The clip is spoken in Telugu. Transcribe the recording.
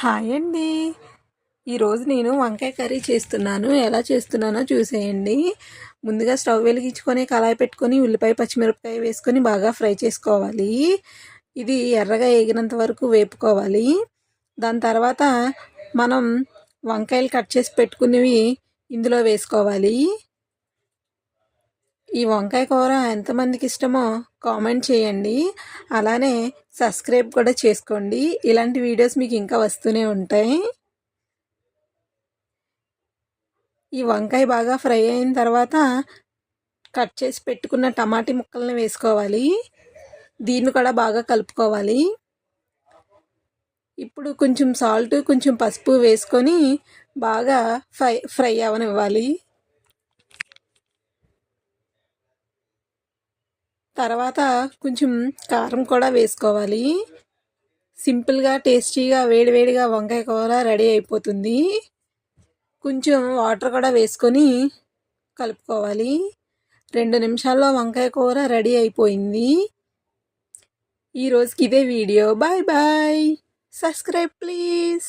హాయ్ అండి. ఈరోజు నేను వంకాయ కర్రీ చేస్తున్నాను. ఎలా చేస్తున్నానో చూసేయండి. ముందుగా స్టవ్ వెలిగించుకొని కళాయి పెట్టుకొని ఉల్లిపాయ పచ్చిమిరపకాయ వేసుకొని బాగా ఫ్రై చేసుకోవాలి. ఇది ఎర్రగా వేగినంత వరకు వేపుకోవాలి. దాని తర్వాత మనం వంకాయలు కట్ చేసి పెట్టుకునేవి ఇందులో వేసుకోవాలి. ఈ వంకాయ కూర ఎంతమందికి ఇష్టమో కామెంట్ చేయండి. అలానే సబ్స్క్రైబ్ కూడా చేసుకోండి. ఇలాంటి వీడియోస్ మీకు ఇంకా వస్తూనే ఉంటాయి. ఈ వంకాయ బాగా ఫ్రై అయిన తర్వాత కట్ చేసి పెట్టుకున్న టమాటీ ముక్కల్ని వేసుకోవాలి. దీన్ని కూడా బాగా కలుపుకోవాలి. ఇప్పుడు కొంచెం సాల్ట్ కొంచెం పసుపు వేసుకొని బాగా ఫ్రై ఫ్రై అవనివ్వాలి. తర్వాత కొంచెం కారం కూడా వేసుకోవాలి. సింపుల్గా టేస్టీగా వేడివేడిగా వంకాయ కూర రెడీ అయిపోతుంది. కొంచెం వాటర్ కూడా వేసుకొని కలుపుకోవాలి. రెండు నిమిషాల్లో వంకాయ కూర రెడీ అయిపోయింది. ఈరోజుకి ఇదే video. Bye bye. Subscribe please